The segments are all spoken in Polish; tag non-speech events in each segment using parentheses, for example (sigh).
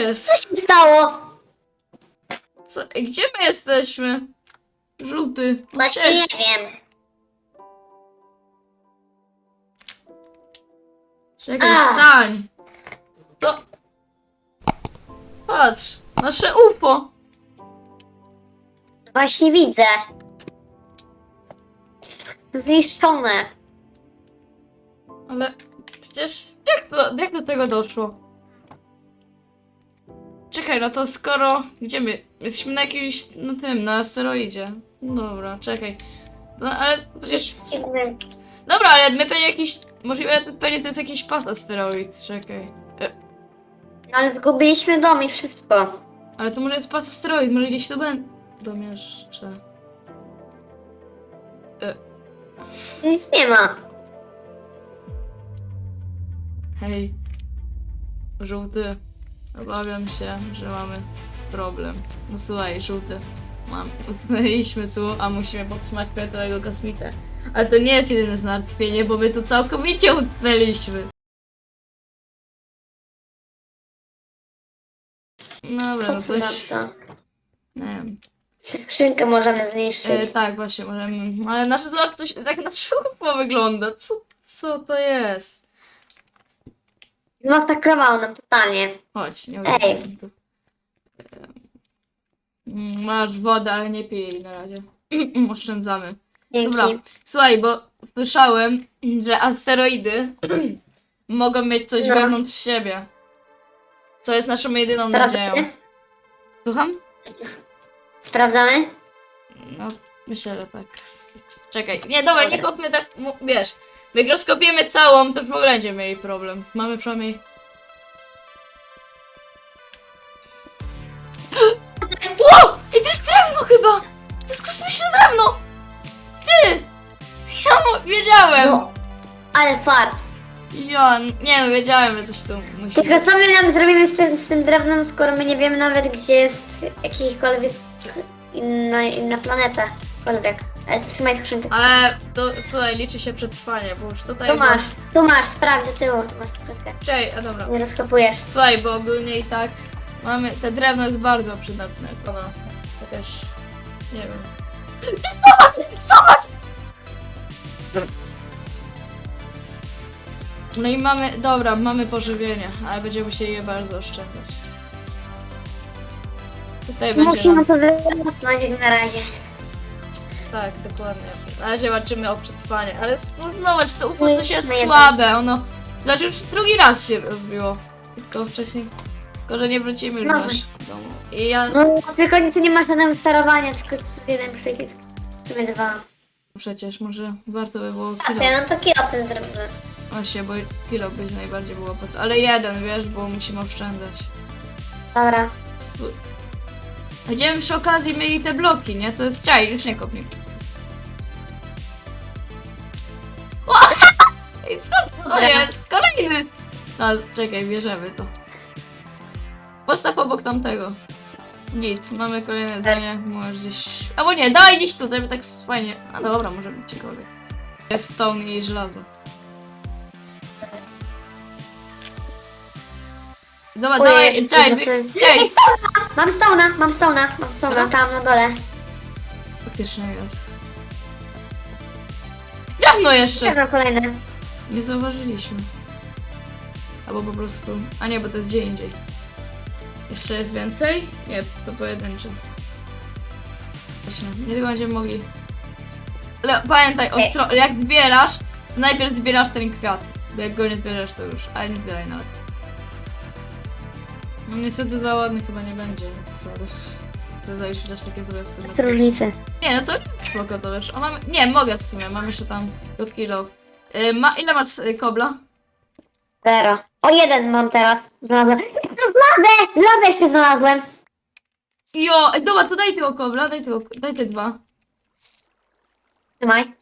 jest? Co się stało? Co? Ej, Gdzie my jesteśmy? Żółty. Właśnie siedź. nie wiem. Czekaj, A. wstań. To... Patrz, nasze UFO. Właśnie widzę. Zniszczone. Ale przecież jak, to, jak do tego doszło? Czekaj, no to skoro... Gdzie my? Jesteśmy na jakimś... no tym, na asteroidzie. Dobra, czekaj. No ale przecież... Dobra, ale my pewnie jakiś... Możliwe, to pewnie to jest jakiś pas asteroid, czekaj. E, Ale zgubiliśmy dom i wszystko. ale to może jest pas asteroid, może gdzieś tu będą jeszcze. Nic nie ma. Hej, żółty. Obawiam się, że mamy problem. No słuchaj, żółty. Mam, utknęliśmy tu, a musimy powstrzymać fioletowego kosmitę. Ale to nie jest jedyne zmartwienie, bo my tu całkowicie utknęliśmy. Dobra, no coś... to? Nie wiem. Skrzynkę możemy zniszczyć? E, tak, właśnie, możemy... Ale nasze zobacz, coś tak na czubko wygląda. Co, co to jest? Masakrowało nam totalnie. Chodź, nie Ej. uciekaj. Mm, Masz wodę, ale nie pij jej na razie. Oszczędzamy. Dzięki. Dobra, słuchaj, bo słyszałem, że asteroidy (clears throat) mogą mieć coś No. wewnątrz siebie. Co jest naszą jedyną nadzieją. Sprawdzamy? Słucham? Sprawdzamy? No, myślę, że tak. Czekaj. Nie, dobra, nie kopmy tak, mu- wiesz. Rozkopiemy całą, to już w ogóle będziemy mieli problem. Mamy przynajmniej... (gasps) Ło! Ej, to jest drewno chyba! To jest kosmiczne drewno! Ty! Ja mu wiedziałem! No. Ale fart. Ja, nie no, wiedziałem, że coś tu musi Tylko co my nam zrobimy z tym, z tym drewnem, skoro my nie wiemy nawet, gdzie jest jakikolwiek inna, inna planeta. Kolwiek. Skrzynkę. Ale to, słuchaj, liczy się przetrwanie, bo już tutaj... Tu masz, tu masz, sprawdź do tyłu, tu masz skrzynkę. A dobra. Nie rozkopujesz. Słuchaj, bo ogólnie i tak mamy. Te drewno jest bardzo przydatne. Ona jakaś. Nie wiem. Ty zobacz! Zobacz! No i mamy. Dobra, mamy pożywienie, ale będziemy musieli je bardzo oszczędzać. Tutaj będzie. Musimy Nam, to wyrosnąć jak na razie. Tak, dokładnie. Na razie walczymy o przetrwanie, ale s- no, zobacz, to UFO My- coś jest słabe. Ono. Znaczy już drugi raz się rozbiło. Tylko wcześniej. Tylko, że nie wrócimy już No. do naszego domu. I ja. No tylko nic nie masz żadnego sterowania, tylko jest jeden przycisk. Sumie dwa. Przecież może warto by było A kilo. ja no to kilo tym zrobimy. Właśnie, bo kilo być najbardziej było po co. Ale jeden, wiesz, bo musimy oszczędzać. Dobra. Stu- Będziemy przy okazji mieli te bloki, nie? To jest czaj, już nie kopnij. Dobra. jest? Kolejny! No, czekaj, bierzemy to. Postaw obok tamtego. Nic, mamy kolejne jedzenie, możesz gdzieś... Albo nie, daj gdzieś tutaj, bo tak fajnie... A dobra, może być ciekawe. Jest stone i żelazo. Dobra, Ojej, dawaj, czekaj, znaczy- wy- ej, Mam stona, mam stona, mam stona, Co? tam na dole. Faktycznie jest. Dawno jeszcze! Czekam kolejne. Nie zauważyliśmy. Albo po prostu... A nie, bo to jest gdzie indziej. Jeszcze jest więcej? Nie, to pojedyncze. Właśnie, nie tylko będziemy mogli... Ale pamiętaj, ostro... jak zbierasz, najpierw zbierasz ten kwiat. Bo jak go nie zbierasz, to już... Ale nie zbieraj nawet. No niestety za ładny chyba nie będzie, sorry. To zajść też takie zresy. Co różnicy? Nie, no to spoko to wiesz. O, mam... Nie, mogę w sumie, mam jeszcze tam do kilo. Y, ma... Ile masz y, kobla? Zero. O jeden mam teraz. Znalazłem. Lawę! Lawę jeszcze znalazłem. Jo, ej, dobra, to daj tego kobla, daj, tego, daj te dwa. Trzymaj.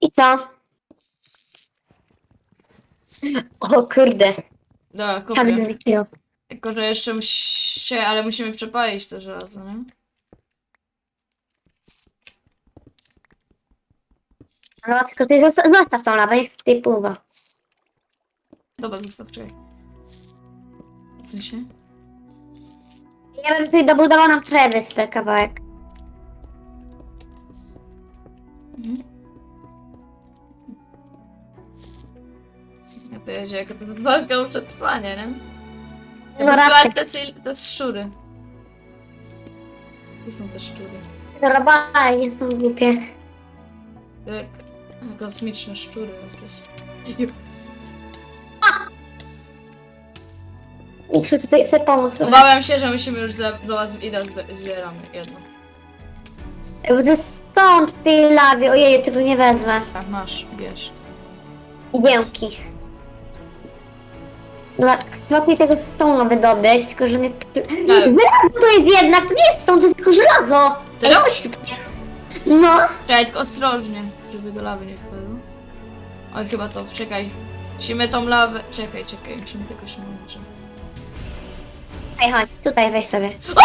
I co? O kurde. Dobra. Kamienny kilo. Tylko, że jeszcze musi... ale musimy przepalić to żelazo, nie? No tylko ty zosta- zostaw tą lawę, niech tutaj pływa. Dobra, zostaw, czekaj. W sensie? Ja bym tutaj dobudował nam trochę wyspę kawałek. Mhm. Ja powiedział, jaka to jest walka o przetrwanie, nie? No No raczej. to, to jest szczury. Gdzie są te szczury? Robale nie są głupie. Kosmiczne szczury jakieś. Muszę tutaj sobie pomóc. Obawiam się, że musimy już za, do was idę, zbieramy jedno. To jest stąd w tej lawie. Ojej, tego nie wezmę. Tak, masz, bierz. Dzięki. Dobra, lepiej tego stona wydobyć, tylko że nie... Żelazo to jest jednak, to nie jest stone, to jest tylko żelazo. Serio? Ej, chodź tutaj. No, Czekaj, tylko ostrożnie, żeby do lawy nie wpadło. Oj, chyba to, czekaj. Musimy tą lawę... Czekaj, czekaj, musimy tego się nauczyć. Ej, chodź, tutaj weź sobie. O!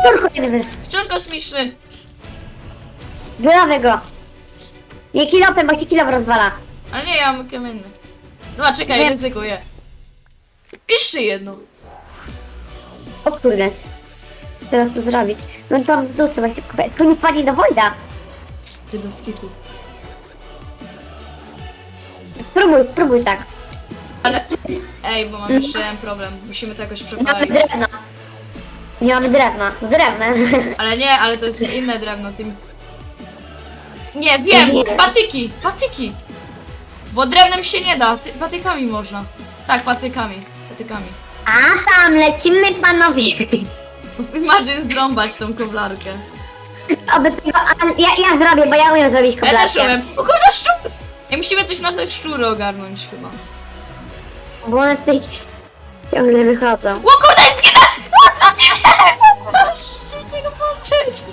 Szczur kolejny wy... Szczur kosmiczny! Wylawę go. Nie kilofem, bo ci kilof rozwala. Ale nie, ja mam kamienny. Dobra, czekaj, Nie. ryzykuję. Jeszcze jedno. O kurde. Teraz co zrobić? No to w dół trzeba szybko. Tylko nie wpadnij do Wojda. Ty bez kitu. Spróbuj, spróbuj tak. Ale... Ej, bo mam jeszcze jeden problem. Musimy to jakoś Nie mamy przepalić. drewna. Nie mamy drewna. Z drewnem. (laughs) Ale nie, ale to jest inne drewno, tym... Nie, wiem! Nie. Patyki! Patyki! Bo drewnem się nie da, ty- patykami można. Tak, patykami. Patykami. A tam lecimy panowie. Marzy zrąbać tą koblarkę. Oby tego, a ja, ja zrobię, bo ja umiem zrobić Ja też koblarkę. umiem. O kurde, szczur! Ej, musimy coś na te szczury ogarnąć chyba. Bo one tutaj ciągle wychodzą. O kurde, jest kiedy! O, co ciebie! Muszę tego pozrzeć.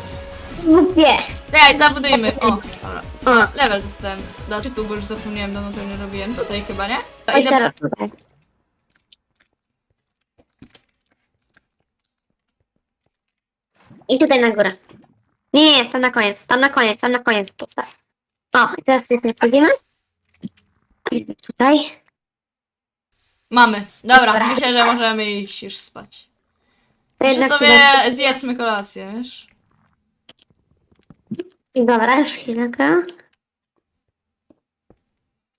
Głupie. Czekaj, zabudujmy. O, dobra. O, Level dostałem. Dlaczego, bo już zapomniałem, dawno tego nie robiłem. Tutaj chyba, nie? To chodź idę... teraz tutaj. I tutaj na górę. Nie, nie, tam na koniec, tam na koniec, tam na koniec postaw. O, i teraz sobie wchodzimy. Tutaj. Mamy. Dobra, Dobra. myślę, że możemy iść już spać. To Jeszcze jednak sobie tutaj. zjedzmy kolację, wiesz? Dobra, już chwilkę.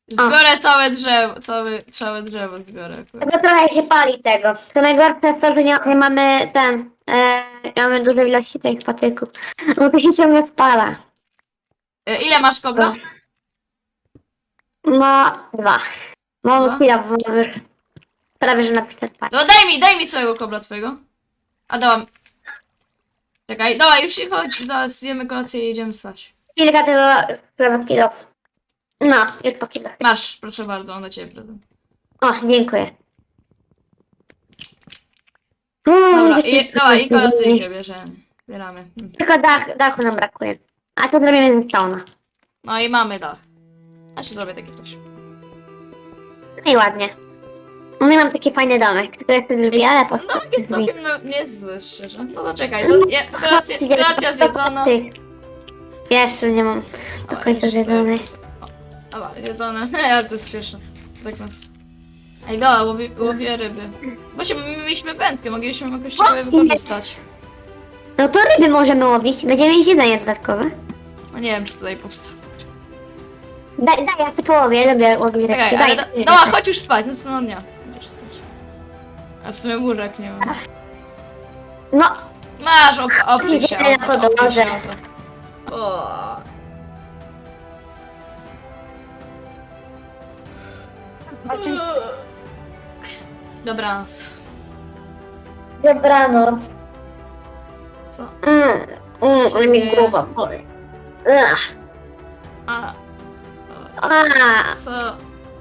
Zbiorę całe drzewo, całe, całe drzewo zbiorę. akurat. Tylko trochę się pali tego. To najgorsze jest to, że nie, nie mamy ten. E, nie mamy dużej ilości tych patyków. Bo to się ciągle spala. E, Ile masz kobla? No, dwa. Dwa? Mam chwilę, bo mam już prawie, że na Peter Pan. No daj mi, daj mi całego kobla twojego. A dałam. Czekaj, dawaj, już się chodź, zaraz zjemy kolację i jedziemy spać. Kilka tego sprawa kilów. No, już po kilach. Masz, proszę bardzo, on dla ciebie prezent. O, dziękuję. Dobra, i, dawaj, i kolacyjkę bierzemy. Bieramy. Mm. Tylko dach, dachu nam brakuje. A to zrobimy ze stona. No i mamy dach. Ja się zrobię takie coś. No i ładnie. No ja mam taki fajny domek, tylko ja sobie lubię, ale po No, jest całkiem no, niezły, szczerze. No to czekaj, to, je, kolacja, kolacja zjedzona. Jeszcze nie mam do końca jeszcze zjedzony. Dobra, zjedzone. (laughs) Ale to jest śmieszne. Tak nas... Ej, dobra, łowię, łowię ryby. Właśnie my mieliśmy wędkę, mogliśmy jakoś ciekawe wykorzystać. No to ryby możemy łowić, będziemy mieć jedzenie dodatkowe. No nie wiem, czy tutaj powstanie. Daj, daj, ja sobie połowię, lubię łowić rybki. Czekaj, Daj, ale do, daj, daj. chodź już spać, następnego dnia. Możesz spać. A w sumie łóżek nie mam. No, Masz, op oprzyj się. Idziemy na op- oprzyj podłodze. się o to. O. oczywiście. Dobra, Dobranoc. co? Mm, mm, ale mi Siebie. głowa boli. Ugh. A, A, co?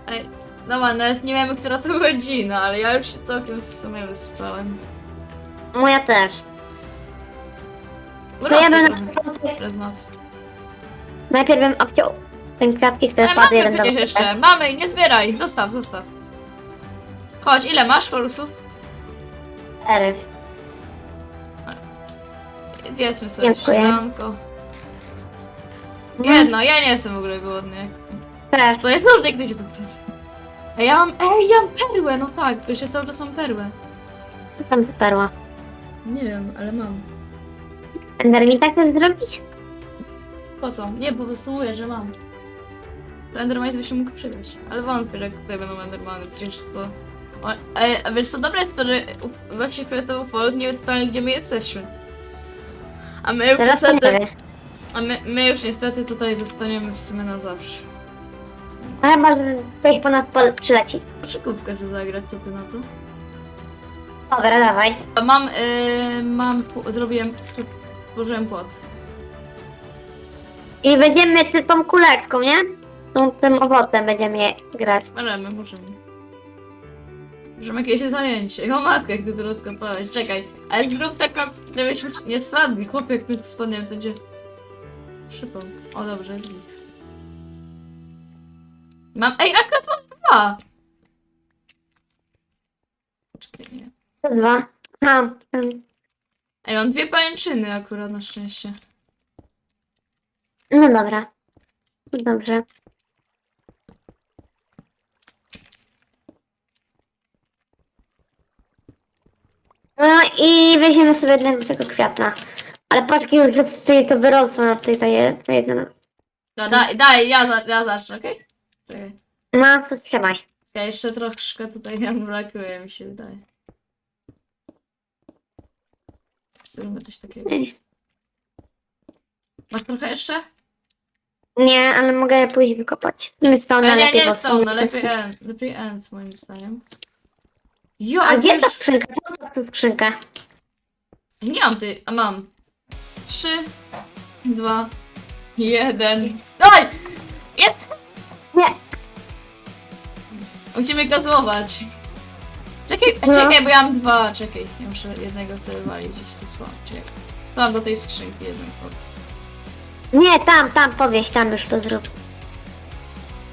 Ej, dobra, nawet nie wiemy, która to godzina, ale ja już się całkiem w sumie wyspałem. moja też. No ja Urosły bym na trochę początek, przez noc. najpierw bym obciął ten kwiatki, które Ale wpadły mamy jeden do przecież jeszcze, mamy, nie zbieraj, zostaw, zostaw. Chodź, ile masz kolusów? Cztery. Zjedzmy sobie Dziękuję. śniadanko. No. Jedno, ja nie jestem w ogóle głodny. Też. To jest naprawdę gdzieś to pracuje. Ej, ja mam, ej, ja mam perłę, no tak, jeszcze cały czas mam perłę. Co tam za perła? Nie wiem, ale mam. Endermin tak chcesz zrobić? Po co? Nie, po prostu mówię, że mam. Endermite by się mógł przydać. Ale wątpię, że tutaj będą Endermany, przecież to... O, a, a wiesz co, dobre jest to, że u- właśnie fioletowo polut nie wie totalnie gdzie my jesteśmy. A my już Teraz nie niestety... A my, my już niestety tutaj zostaniemy w sumie na zawsze. A chyba, że ktoś ponad pole przyleci. Szykówkę sobie zagrać, co ty na to? Dobra, dawaj. A Mam, yy, mam, pu- zrobiłem, stworzyłem płot. I będziemy ty tą kuleczką, nie? Tą, tym owocem będziemy grać. Możemy, możemy. Możemy jakieś zajęcie. O matkę, jak ty to rozkopałeś. Czekaj, ale zrób tak, no, żebyśmy ci nie spadli. Chłopie, jak my tu spadniemy, to będzie... Szybko. O, dobrze, jest git. Mam... Ej, akurat mam dwa! Czekaj, nie. To dwa. A, ten- Ej, mam dwie pajęczyny akurat, na szczęście. no dobra. Dobrze. No i weźmiemy sobie jednego tego kwiatna. Ale patrz, już tutaj to wyrosło na tutaj to, je, to jedno. No, daj, daj, ja, za, ja zacznę, okej? Czekaj. No, to trzymaj. Ja jeszcze troszkę tutaj nam (laughs) brakuje, mi się wydaje. Zróbmy coś takiego. Masz trochę jeszcze? Nie, ale mogę pójść wykopać. Nie nie, lepiej, nie bo są, no lepiej end, lepiej end moim zdaniem. Jo, A ale gdzie ta skrzynka? Postaw tę skrzynkę. Nie mam ty, a mam. Trzy, dwa, jeden. Daj! Musimy go złować. Czekaj, No. czekaj, bo ja mam dwa, czekaj. Ja muszę jednego chcę walić gdzieś to słam. Czekaj. Słam do tej skrzynki jeden pod. Nie, tam, tam, powieś, tam już to zrób.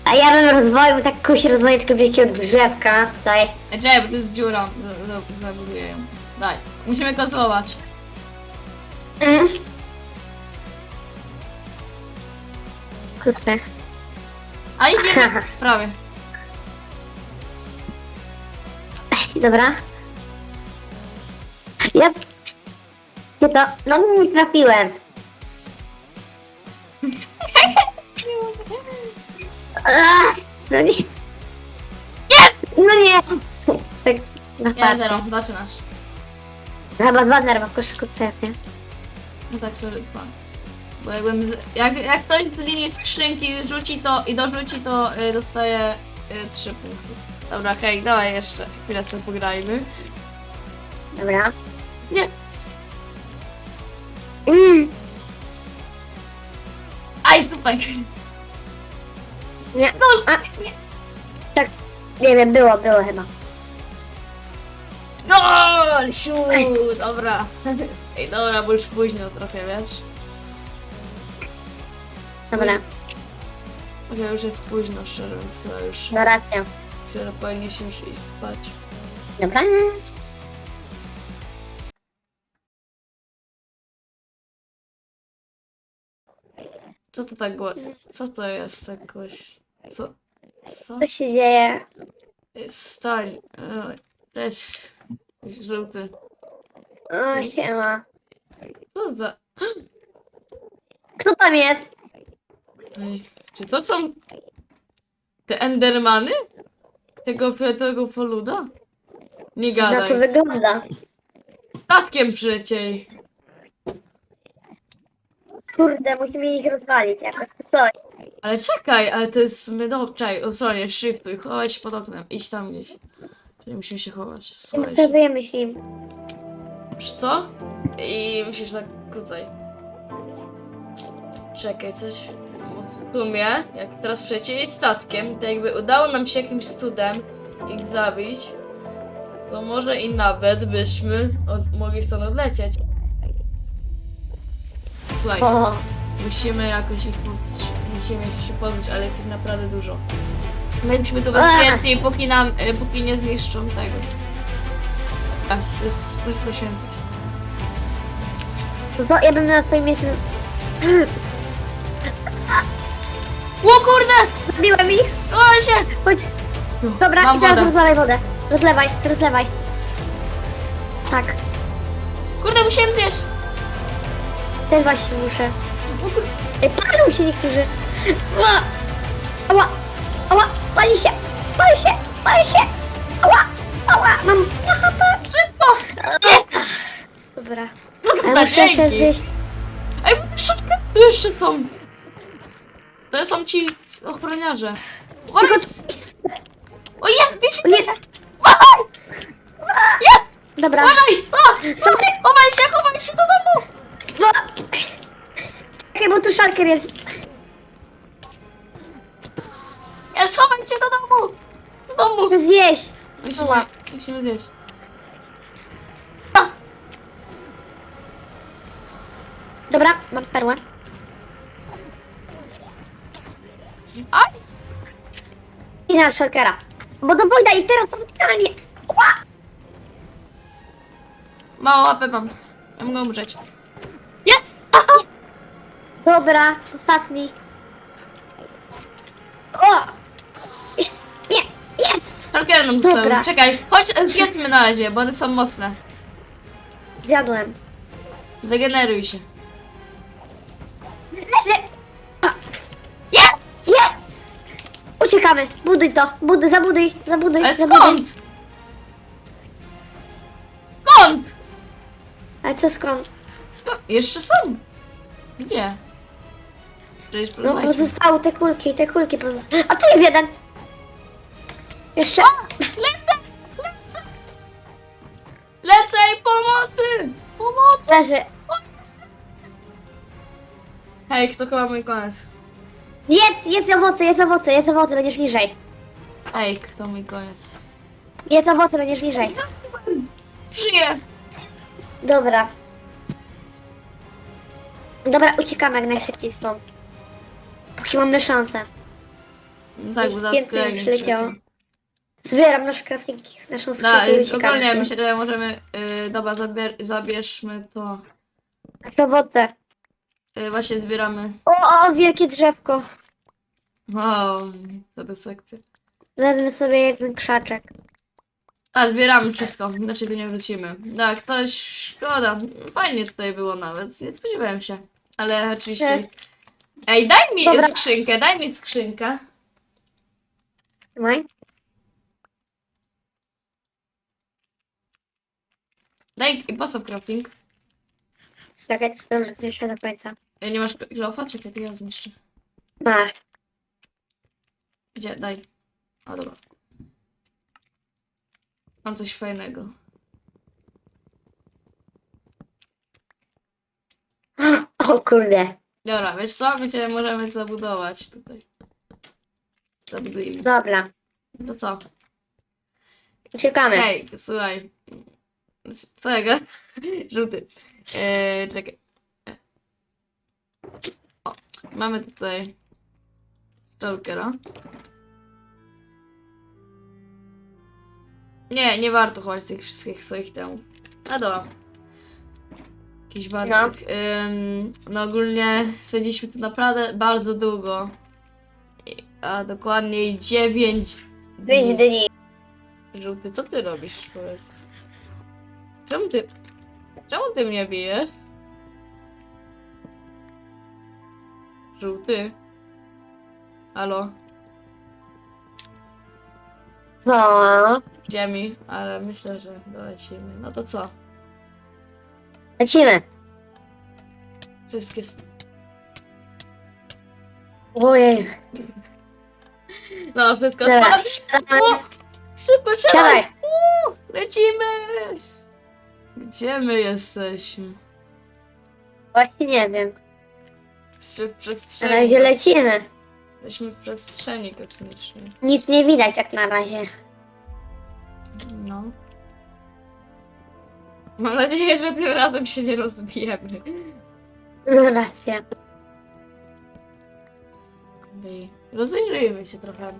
A ja bym rozwoił tak kuś rozwoił tylko wielkiego drzewka tutaj. Ej, czekaj, bo to jest dziura. Z- z- Zabuduję ją. Daj. Musimy go złować. Mm. Kurde. A i nie, (laughs) prawie. Dobra. Jest. Nie to, no nie trafiłem. (laughs) Ah, No nie. Jest! No nie. Tak, na Ja farcie. zero, zaczynasz. Chyba dwa zero, bo koszykówce jest, nie? No tak sobie dwa. Bo jakbym z, jak, jak ktoś z linii skrzynki rzuci to i dorzuci to y, dostaje y, trzy punkty. Dobra, hej, dawaj jeszcze. Chwilę sobie pograjmy. Dobra. Nie. Mm. Aj, super! Nie. A, nie. Tak, nie wiem, było, było chyba. Gol! Siu! Dobra. Ej, dobra, bo już późno trochę, wiesz? Dobra, Trochę już jest późno, szczerze, więc chyba już no racja. Chyba powinien się iść spać. Dobra. Co to tak było? Co to jest jakoś? Co? Co? Co się dzieje? Stań. Oj, Cześć. Żółty. O, siema. Co za... Kto tam jest? Ej, czy to są... Te Endermany? Tego fioletowego poluda? Nie Na gadaj. to wygląda. Statkiem przylecieli. Kurde, musimy ich rozwalić jakoś. Coś. Ale czekaj, ale to jest mydowczaj. O stronie, shiftuj, chowaj się pod oknem. Idź tam gdzieś. Czyli musimy się chować. Schowaj się. Się im. Wiesz co? I musisz tak tutaj. Czekaj, coś. W sumie, jak teraz przecieli statkiem, to jakby udało nam się jakimś cudem ich zabić, to może i nawet byśmy od, mogli stąd odlecieć. Słuchaj, O, musimy jakoś ich musimy się pozbyć, ale jest ich naprawdę dużo. Będziemy tu bezpieczni, póki nam, y, póki nie zniszczą tego. Tak, to jest poświęcać. co? Ja bym na swoim miejscu... (clears throat) O kurde! Zabiłem ich! O się! Chodź. Dobra, Mam i teraz wodę. rozlewaj wodę. Rozlewaj, rozlewaj. Tak, Kurde, musiałem zjeść! też właśnie muszę. O kurde. Ej, palą się niektórzy. Ła! Ała! Ała! Pali się! Pali się! Pali się! Ała! Ała! Mam... Szybko! Jest! Dobra. No Ale muszę się dzięki! zjeść. Ej, bo te szybkie jeszcze są! To są ci ochroniarze. Uważaj! O jest, bierz O nie! Uważaj! Jest! Dobra. Uważaj! O! Sorry. Chowaj się, chowaj się do domu! Czekaj, bo tu szalker jest. Jest, chowaj się do domu! Do domu! Zjeść. Musimy, musimy zjeść. Dobra, mam perłę. Aj! I na szalkera. Bo do Wojda i teraz. Ła! Mało łapę mam. Ja mogę umrzeć. Jest! Dobra, ostatni. O! Jest! Nie! Jest! Szalkiery nam Dobra. Czekaj, chodź e, zjedzmy na razie, bo one są mocne. Zjadłem. Zageneruj się. Uciekamy. Buduj to. Buduj, zabuduj, zabuduj, Ale zabuduj. skąd? Skąd? Ale co skąd? Skąd? Jeszcze są. Gdzie? Przecież No poznajcie. pozostały te kulki, te kulki pozostały. A tu jest jeden! Jeszcze. Lecę! Lecę! Lecę i pomocy! Pomocy! Leży. Hej, kto chyba mój koniec? Jest, jest owoce, jest owoce, jest owoce, będziesz niżej. Ej, kto mój koniec? Jest owoce, będziesz niżej. Żyję! Dobra. Dobra, uciekamy jak najszybciej stąd. Póki mamy szansę. No tak, bo zaraz więcej kolejny przyleciało. przylecą. Zbieram nasze craftingi z naszą No, skrzynkę i jest, uciekamy. ogólnie stąd. myślę, że możemy... Yy, dobra, zabier zabierzmy to. Nasze owoce. Yy, właśnie zbieramy. O, o, wielkie drzewko. Wow, satysfakcja. Wezmę sobie jeden krzaczek. A, zbieramy wszystko, znaczy tu nie wrócimy. Tak, to szkoda. Fajnie tutaj było nawet, nie spodziewałem się. Ale oczywiście... Jest. Ej, daj mi Dobra. skrzynkę, daj mi skrzynkę. Trzymaj. Daj i postaw crafting. Czekaj, dobrze, zniszczę do końca. Ej, nie masz kilofa? Czekaj, to ja zniszczę. Masz. Gdzie? Daj. A, dobra. Mam coś fajnego. O kurde. Dobra, wiesz co? My się możemy zabudować tutaj. Zabudujmy. Dobra. No co? Uciekamy. Hej, słuchaj. Co ja (laughs) Żółty. Eee, czekaj. O, mamy tutaj Stalkera. Nie, nie warto chować tych wszystkich swoich temów. A dobra. Jakiś wartych. Ym, no ogólnie spędziliśmy tu naprawdę bardzo długo. I- A dokładniej 9 Wyjdź dni. Żółty, co ty robisz? Powiedz. Czemu ty... Czemu ty mnie bijesz? Żółty. Halo? No. Ziemi, ale myślę, że dolecimy. No to co? Lecimy. Wszystkie... St- Ojej. no, wszystko Dobra. siadamy. O! Szybko, siadaj! Siadaj. Lecimy! Gdzie my jesteśmy? Właśnie nie wiem. W Na przestrzeni. razie lecimy. Jesteśmy w przestrzeni kosmicznej. Nic nie widać jak na razie. No. Mam nadzieję, że tym razem się nie rozbijemy. No racja. Ej, Rozejrzyjmy się trochę.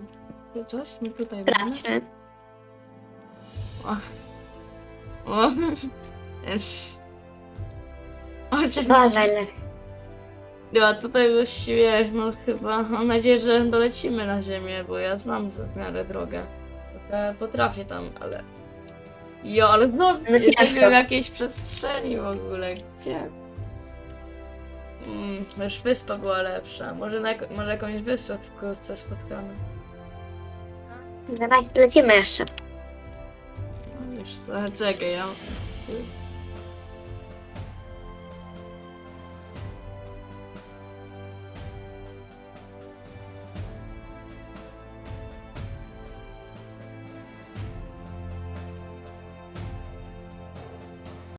To Coś my tutaj mamy. Sprawdźmy. O. O. O, czekaj. Uważaj, le. Ja tutaj właściwie, no chyba, mam nadzieję, że dolecimy na ziemię, bo ja znam w miarę drogę. Trochę potrafię tam, ale Jo, ale znowu No jesteśmy ciężko. w jakiejś przestrzeni w ogóle. Gdzie? Mm, już wyspa była lepsza. Może, na, jak- może jakąś wyspę wkrótce spotkamy. Dawaj, lecimy jeszcze. No już co, czekaj, ja...